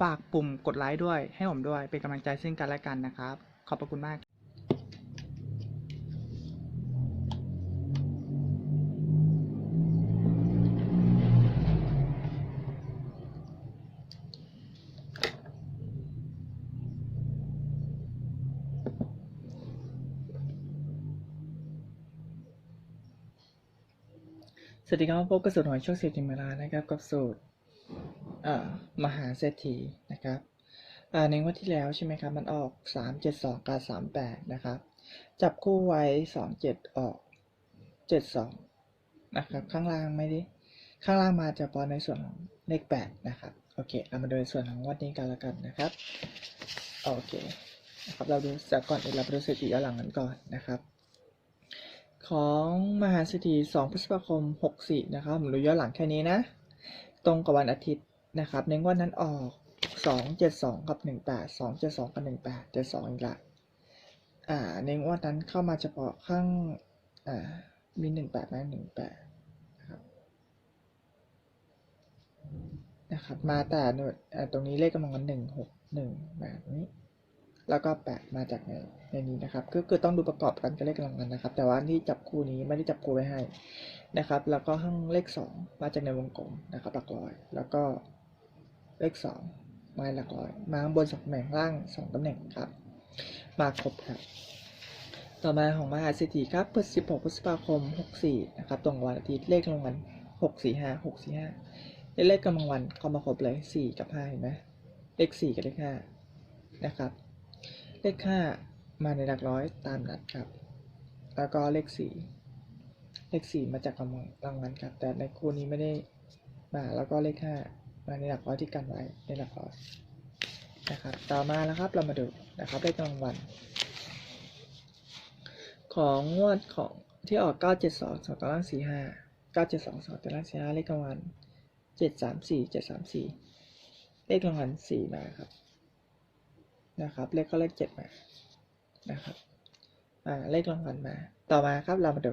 ฝากปุ่มกดไลค์ด้วย ให้ผมด้วย เป็นกำลังใจซึ่งกันและกันนะครับ ขอบพระคุณมากสวัสดีครับพบกับสูตรหอยโชคเศรษฐีมาลานะครับกับสูตร มหาเศรษฐีนะครับในงวันที่แล้วใช่ไหมครับ มันออกสามเจ็ดสองกับสามแปดนะครับ จับคู่ไว้สองเจ็ดออกเจ็ดสองนะครับ ข้างล่างไม่ได้ ข้างล่างมาเฉพาะในส่วนของเลขแปดนะครับ โอเค เรามาดูในส่วนของงวันนี้กันล้วกันนะครับ โอเคนะครับ เราดูจากก่อนอื่นเราดูสถิติย้อนหลังกันก่อนนะครับ ของมหาเศรษฐี2พฤษภาคม 64 นะครับ ผมดูย้อนหลังแค่นี้นะ ตรงกับวันอาทิตย์ นะครับในงวดนั้นออก 272 กับ 18 272 กับ 18 72อีกละอ่าในงวดนั้นเข้ามาเฉพาะข้างอ่ามี 18ไหม18นะครับนะครับ มาแต่หน่วยอ่าตรงนี้เลขกำลังวัน1 6 1แบบนี้แล้วก็แปะมาจากในในนี้นะครับก็คือต้องดูประกอบกันกับเลขกำลังกันนะครับ แต่ว่าที่จับคู่นี้ไม่ได้จับคู่ไว้ให้นะครับ แล้วก็ข้างเลขสองมาจากในวงกลมนะครับหลักร้อย แล้วก็ เลขสองมาหลักร้อย มาข้างบนสองตำแหน่งล่างสองตำแหน่งครับ มาครบครับ ต่อมาของมหาเศรษฐีครับเปิด16พฤษภาคม 64 นะครับ ตรงกับวันอาทิตย์เลขกำลังวัน645 645 เลขกำลังวันเข้ามาครบเลย 4 กับ5เห็นไหมเลข 4 กับเลข 5 นะครับ เลขห้ามาในหลักร้อยตามนัดครับ แล้วก็เลขสี่เลขสี่มาจากรางวัลรางวัลครับ แต่ในคู่นี้ไม่ได้มาแล้วก็เลขห้า มาในหลักร้อยที่กันไว้ในหลักร้อยนะครับต่อมาแล้วครับเรามาดูนะครับเลขรางวัลของงวดของที่ออก 972 2ตาราง 45 972 2ตาราง 45 เลขรางวัล734 734 เลขรางวัล4มาครับนะครับ เลขก็เลขเจ็ดมานะครับอ่าเลขรางวัลมา ต่อมาครับเรามาดู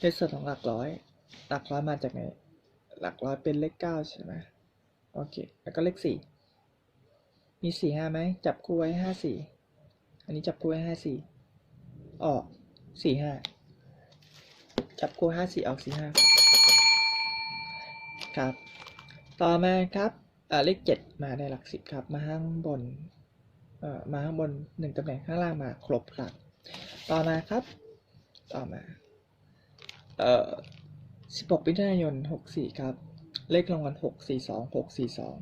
ในส่วนของหลักร้อย หลักร้อยมาจากไหนหลักร้อยเป็นเลขเก้าใช่ไหม โอเค แล้วก็เลขสี่ มีสี่ห้าไหม จับคู่ไว้ห้าสี่ อันนี้จับคู่ไว้ห้าสี่ ออกสี่ห้า จับคู่ห้าสี่ออกสี่ห้า ครับ ต่อมาครับอ่าเลขเจ็ดมาในหลักสิบครับ มาข้างบนเอ่อมาข้างบนหนึ่งตำแหน่งข้างล่างมาครบครับ ต่อมาครับ ต่อมา เอ่อสิบหกมิถุนายนหกสี่ครับ เลขรางวัลหกสี่สองหกสี่สอง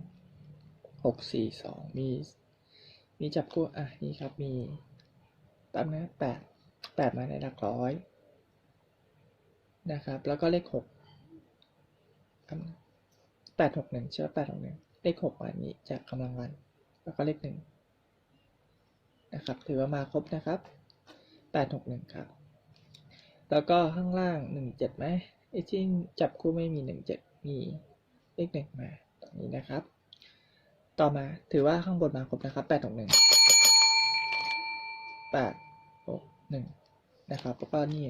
หกสี่สองมี มีจับคู่อะนี่ครับมีแป๊บนะแปดแปดมาในหลักร้อยนะครับ แล้วก็เลขหกแปดหกหนึ่งเชื่อแปดหกหนึ่งเลขหกมานี้จากกำลังวัน แล้วก็เลขหนึ่งนะครับ ถือว่ามาครบนะครับ861ครับ แล้วก็ข้างล่าง17ไหมไอ้ที่จับคู่ไม่มี17มี เลขหนึ่งมาตรงนี้นะครับ ต่อมาถือว่าข้างบนมาครบนะครับ861 861นะครับแล้วก็นี่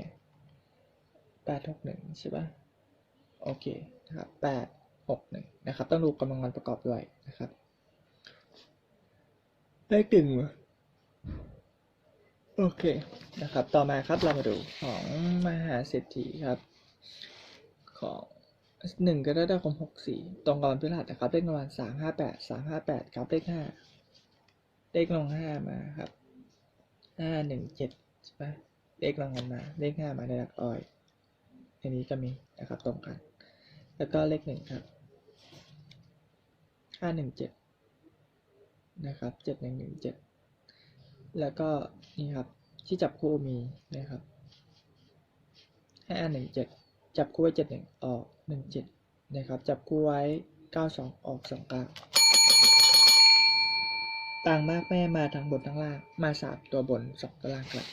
861ใช่ปะโอเคนะครับ861นะครับ ต้องดูกำลังวันประกอบด้วยนะครับเลขหนึ่งวะโอเคนะครับ ต่อมาครับเรามาดูของมหาเศรษฐีครับ ของ หนึ่งกรกฎาคมหกสี่ตรงกับวันพฤหัสนะครับเลขประมาณสามห้าแปดสามห้าแปดครับเลขห้าเลขลงห้ามาครับห้าหนึ่งเจ็ดใช่ไหมเลขรางวัลมา เลขห้ามาในหลักร้อยอันนี้ก็มีนะครับตรงกัน แล้วก็เลขหนึ่งครับห้าหนึ่งเจ็ดนะครับเจ็ดหนึ่งหนึ่งเจ็ดแล้วก็นี่ครับที่จับคู่มีนะครับห้าหนึ่งเจ็ดจับคู่ไว้เจ็ดหนึ่งออก หนึ่งเจ็ดนะครับ จับคู่ไว้เก้าสองออกสองก้างต่างมากแม่มาทั้งบนทั้งล่าง มาสามตัวบนสองตัวล่างครับ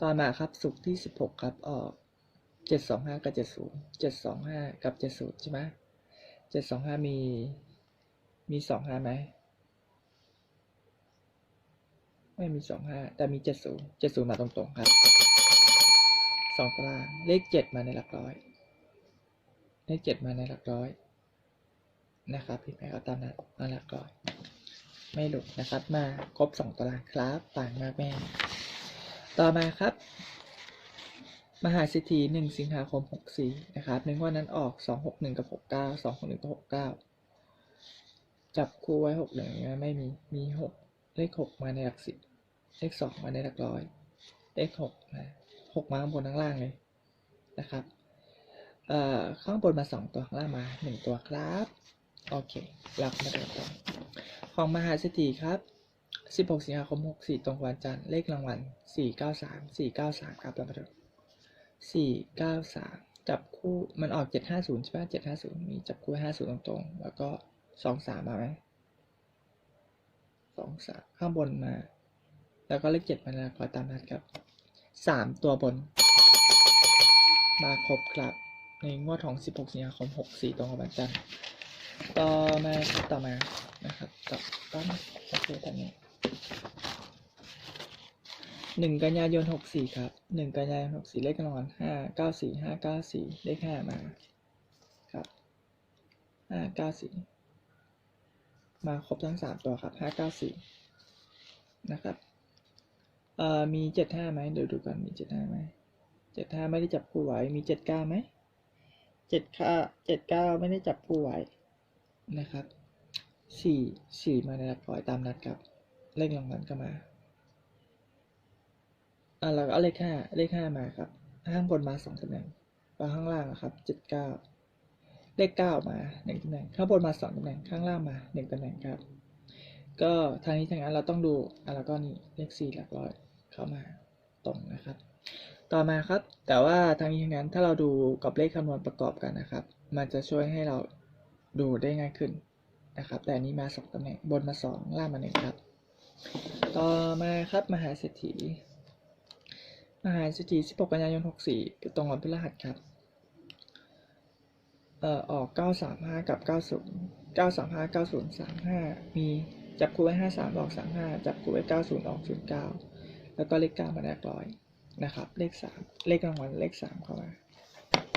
ต่อมาครับสุกที่สิบหกครับ ออกเจ็ดสองห้ากับเจ็ดศูนย์เจ็ดสองห้ากับเจ็ดศูนย์ใช่ไหมเจ็ดสองห้ามีมีสองห้าไหมไม่มีสองห้าแต่มีเจ็ดศูนย์เจ็ดศูนย์มาตรงๆครับสองตารางเลขเจ็ดมาในหลักร้อย เลขเจ็ดมาในหลักร้อยนะครับพี่แม่เอาตามนั้นมาหลักร้อย ไม่หลุดนะครับมาครบสองตารางครับต่างมากแม่ ต่อมาครับ มหาเศรษฐีหนึ่งสิงหาคมหกสี่นะครับหนึ่งวันนั้นออกสองหกหนึ่งกับหกเก้าสองหกหนึ่งกับหกเก้าจับคู่ไว้หกหนึ่งไม่มีมีหกเลขหกมาในหลักสิบเลขสองมาในหลักร้อยเลขหกนะหกมาข้างบนข้างล่างเลยนะครับ เอ่อข้างบนมาสองตัวข้างล่างมาหนึ่งตัวครับ โอเคเรามาดูกันของมหาเศรษฐีครับ 16 สิงหาคม 64 ตรงวันจันทร์เลขรางวัล 493 493 ครับเรามาดู493 จับคู่มันออก 750 ใช่ไหม750 มีจับคู่ 50 ตรงๆ แล้วก็ 23 มาไหม23 ข้างบนมา แล้วก็เลข7มาแล้วขอตามนัดครับ 3 ตัวบน มาครบครับ ในงวดของ 16 สิงหาคม 64 ตรงกับวันจันทร์ต่อมาครับต่อมานะครับต่อต้นโอเคตอนนี้หนึ่งกันยายนหกสี่ครับหนึ่งกันยายนหกสี่เลขรางวัลห้าเก้าสี่ห้าเก้าสี่เลขห้ามาครับห้าเก้าสี่มาครบทั้งสามตัวครับห้าเก้าสี่นะครับเอ่อมีเจ็ดห้าไหมเดี๋ยวดูกันมีเจ็ดห้าไหมเจ็ดห้าไม่ได้จับคู่ไว้มีเจ็ดเก้าไหม เจ็ดค่าเจ็ดเก้าไม่ได้จับคู่ไว้นะครับสี่สี่มาในหลักร้อยตามนัดครับ เลขรางวัลก็มาอ่าแล้วก็เอาเลขห้าเลขห้ามาครับ ข้างบนมาสองตำแหน่งแล้วข้างล่างอะครับเจ็ดเก้าเลขเก้ามาหนึ่งตำแหน่ง ข้างบนมาสองตำแหน่ง ข้างล่างมาหนึ่งตำแหน่งครับ ก็ทางนี้ทางนั้นเราต้องดูอ่าแล้วก็นี่เลขสี่หลักร้อยเข้ามาตรงนะครับ ต่อมาครับ แต่ว่าทางนี้ทางนั้นถ้าเราดูกับเลขคำนวณประกอบกันนะครับ มันจะช่วยให้เราดูได้ง่ายขึ้นนะครับ แต่อันนี้มาสองตำแหน่งบนมาสองล่างมาหนึ่งครับ ต่อมาครับมหาเศรษฐีมหาเศรษฐี16 กันยายน 64 ตรงวันพฤหัสครับเอ่อออก 935 กับ 90 935 90 35 มีจับคู่ไว้ 53 ออก 35 จับคู่ไว้ 90 ออก 09 แล้วก็เลข9มาแรกร้อย นะครับ เลข3เลขรางวัลเลข3เข้ามา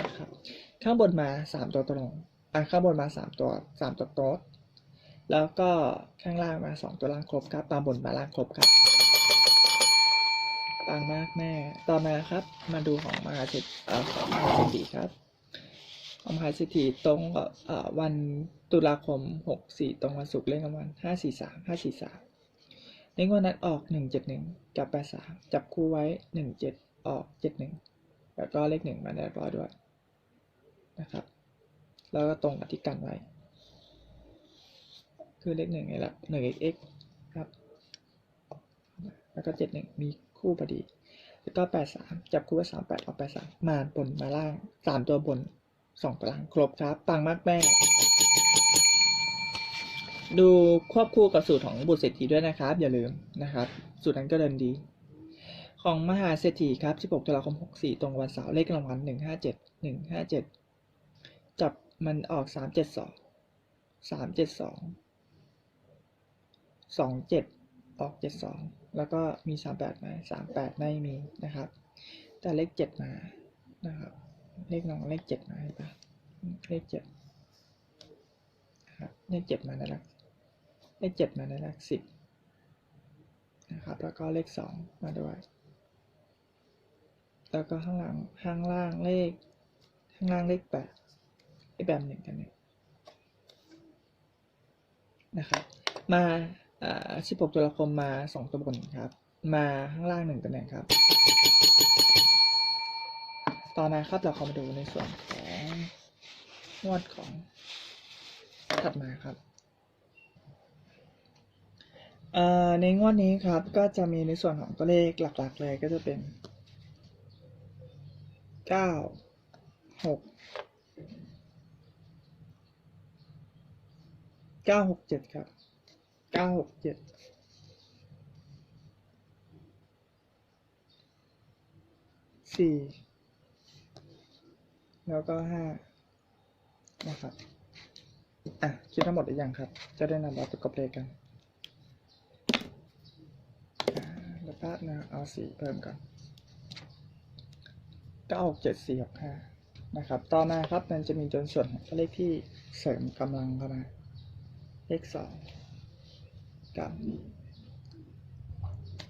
นะครับข้างบนมา3ตัวตรงอะข้างบนมา3ตัว3ตัวโต๊ดแล้วก็ข้างล่างมา2ตัวล่างครบครับตามบนมาล่างครบครับปังมากแม่ ต่อมาครับ มาดูของมหาเศรษฐีเอ่อของมหาเศรษฐีครับของมหาเศรษฐีตรงกับวันตุลาคม64ตรงวันศุกร์เลขรางวัล543 543 เลขวันนั้นออก 171 กับ 83 จับคู่ไว้ 17 ออก 71 แล้วก็เลข 1 มาได้ร้อยด้วยนะครับ แล้วก็ตรงกับที่กันไว้ คือเลข1นี่แหละ1 x ครับ แล้วก็ 71 มีคู่พอดี แล้วก็ 83 จับคู่ไว้ 38 ออก 83 มาบนมาล่าง 3 ตัวบน 2ตัวล่าง ครบครับ ปังมากแม่ ดูควบคู่กับสูตรของบุตรเศรษฐีด้วยนะครับ อย่าลืมนะครับ สูตรนั้นก็เดินดี ของมหาเศรษฐีครับ 16ตุลาคม 64 ตรงวันเสาร์เลขรางวัล 157 157 จับมันออก 372 372 27 ออก 72 แล้วก็มี 38 มา 38 ไม่มีนะครับ แต่เลข 7 มานะครับ เลขน้องเลข 7 มาเห็นปะเลข7นะครับเลข7มาในหลัก เลข7มาในหลัก10นะครับ แล้วก็เลข2มาด้วย แล้วก็ข้างหลังข้างล่างเลข ข้างล่างเลข8เลขแบบหนึ่งกันหนึ่งนะครับ มาอ่า16ตุลาคมมา2ตัวบนครับ มาข้างล่าง1ตำแหน่งครับ ต่อมาครับเราเข้ามาดูในส่วนของงวดของถัดมาครับ ในงวดนี้ครับก็จะมีในส่วนของตัวเลขหลักๆ เลยก็จะเป็นเก้าหกเก้าหกเจ็ดครับเก้าหกเจ็ดสี่แล้วก็ห้านะครับอะคิดทั้งหมดหรือยังครับ จะได้นำมาประกอบเลขกันอ่า เดี๋ยวแป๊บนะเอาสีเพิ่มก่อนเก้าหกเจ็ดสี่หกห้านะครับ ต่อมาครับมันจะมีจนส่วนตัวเลขที่เสริมกำลังเข้ามา เลขสองกับ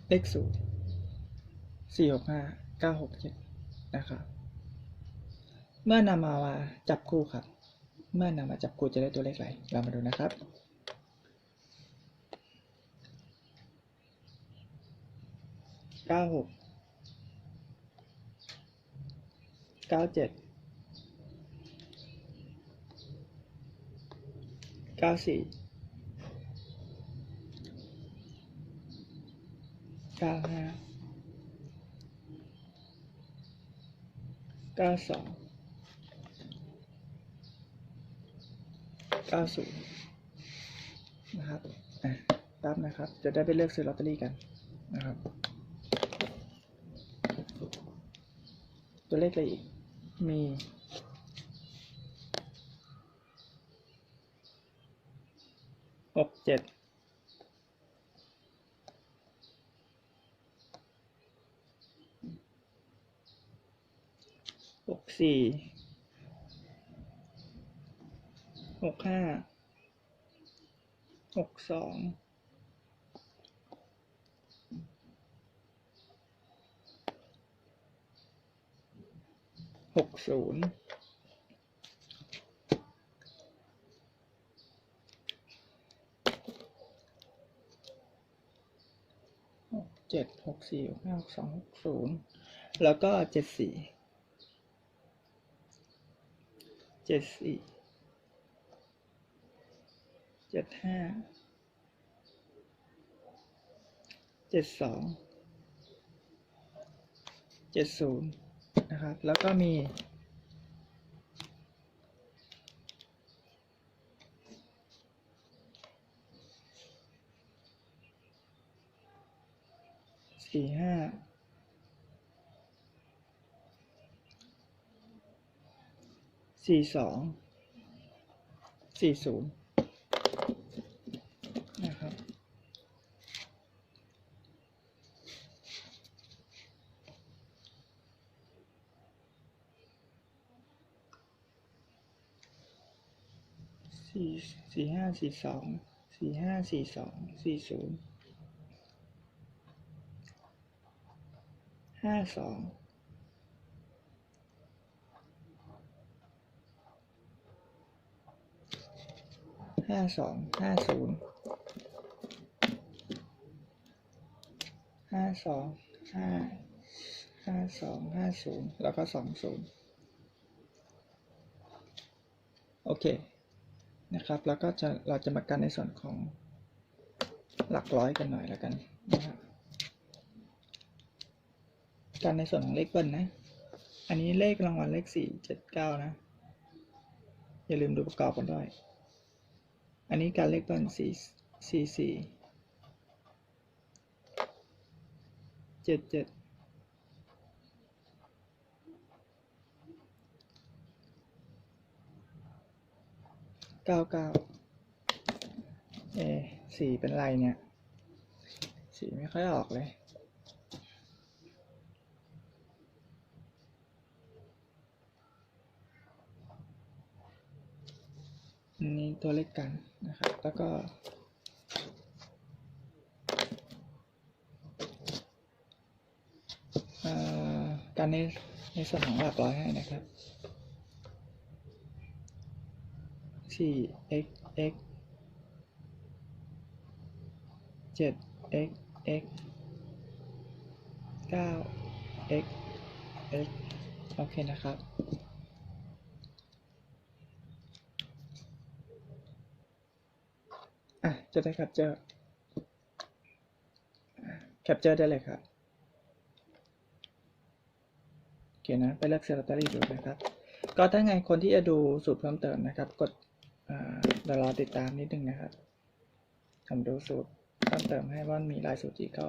เลขศูนย์สี่หกห้าเก้าหกเจ็ดนะครับ เมื่อนำมามาจับคู่ครับ เมื่อนำมาจับคู่จะได้ตัวเลขอะไร เรามาดูนะครับ เก้าหกเก้าเจ็ดเก้าสี่เก้าห้าเก้าสองเก้าศูนย์นะครับอะรับนะครับ จะได้ไปเลือกซื้อลอตเตอรี่กันนะครับ ตัวเลขอะไรอีก มี หกเจ็ด หกสี่ หกห้า หกสอง หกศูนย์เจ็ดหกสี่หกห้าหกสองหกศูนย์แล้วก็เจ็ดสี่เจ็ดสี่เจ็ดห้าเจ็ดสองเจ็ดศูนย์ นะครับ แล้วก็มี สี่ห้าสี่สองสี่ศูนย์นะครับ สี่สี่ห้าสี่สองสี่ห้าสี่สองสี่ศูนย์ห้าสองห้าสองห้าศูนย์ห้าสองห้าห้าสองห้าศูนย์แล้วก็สองศูนย์โอเค นะครับแล้วก็จะเราจะมากันในส่วนของหลักร้อยกันหน่อยแล้วกันนะครับกันในส่วนของเลขเบิ้ลนะ อันนี้เลขรางวัลเลขสี่เจ็ดเก้านะ อย่าลืมดูประกอบกันด้วย อันนี้การเลขเบิ้ลสี่สี่สี่เจ็ดเจ็ด เก้าเก้าเอสีเป็นไรเนี่ย สีไม่ค่อยออกเลยอันนี้ตัวเลขกันนะครับ แล้วก็เอ่อการในในส่วนของหลักร้อยให้นะครับ สี่ x x เจ็ด x x เก้า x x โอเคนะครับอะจะได้แคปเจอร์แคปเจอร์ได้เลยครับโอเคนะ ไปเลือกเซลล์ลอตเตอรี่ดูนะครับ ก็ถ้าไงคนที่จะดูสูตรเพิ่มเติมนะครับ กด เดี๋ยวรอติดตามนิดนึงนะครับผมดูสูตรเพิ่มเติมให้ว่ามีรายสูตรอีกก็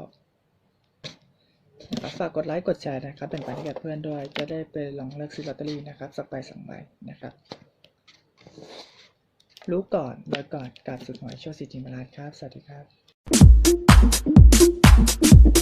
รับฝากกดไลค์กดแชร์นะครับแบ่งปันให้กับเพื่อนด้วย จะได้ไปลองเลือกซื้อลอตเตอรี่นะครับสักใบสองใบนะครับ รู้ก่อนรวยก่อนกับสุดหวยโชว์สิทธิมาลาครับ สวัสดีครับ